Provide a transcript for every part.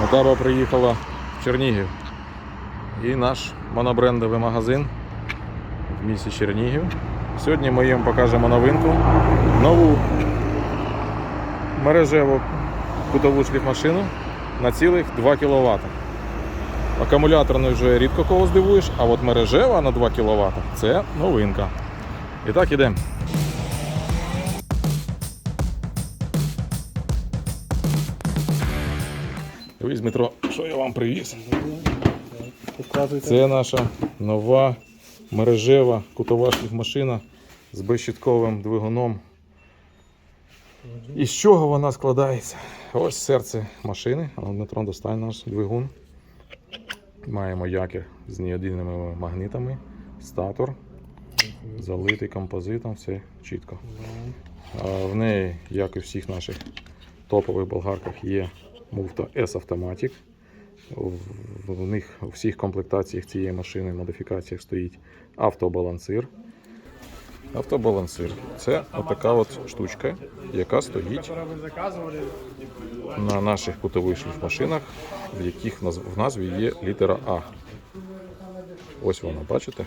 Мотаба приїхала в Чернігів. І наш монобрендовий магазин в місті Чернігів. Сьогодні ми їм покажемо новинку. Нову мережеву кутову шліфмашину на цілих 2 кВт. Акумуляторною вже рідко кого здивуєш, а от мережева на 2 кВт це новинка. І так ідемо. Дивись, Дмитро, що я вам привіз. Показуйте. Це наша нова мережева кутова шліфмашина з безщитковим двигуном. І з чого вона складається? Ось серце машини. А ну, Дмитро, достань наш двигун. Маємо якір з неодільними магнитами, статор, залитий композитом, все чітко. В неї, як і в всіх наших топових болгарках, є муфта S-Automatic. В- них у всіх комплектаціях цієї машини, модифікаціях стоїть автобалансир. Автобалансир це отака от штучка, яка стоїть на наших кутових шліфмашинах, в яких в назві є літера А. Ось вона, бачите?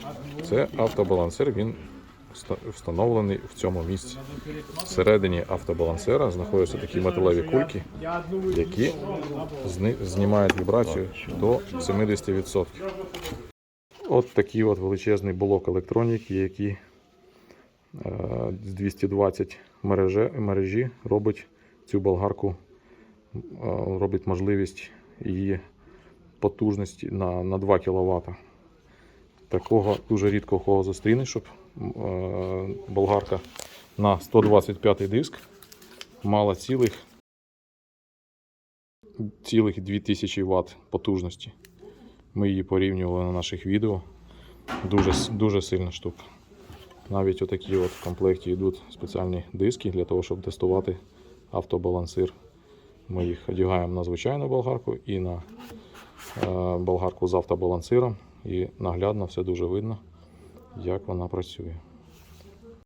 Це автобалансир, він встановлений в цьому місці. Всередині автобалансира знаходяться такі металеві кульки, які знімають вібрацію до 70%. От такий от величезний блок електроніки, який з 220 мережі, мережі робить цю болгарку, е, робить можливість її потужності на, на 2 кВт. Такого дуже рідко кого зустрінеш, щоб болгарка на 125 диск мала цілих цілих 2000 Вт потужності. Ми її порівнювали на наших відео. Дуже, дуже сильна штука. Навіть отакі от в комплекті йдуть спеціальні диски для того, щоб тестувати автобалансир. Ми їх одягаємо на звичайну болгарку і на е, болгарку з автобалансиром. І наглядно все дуже видно, як вона працює.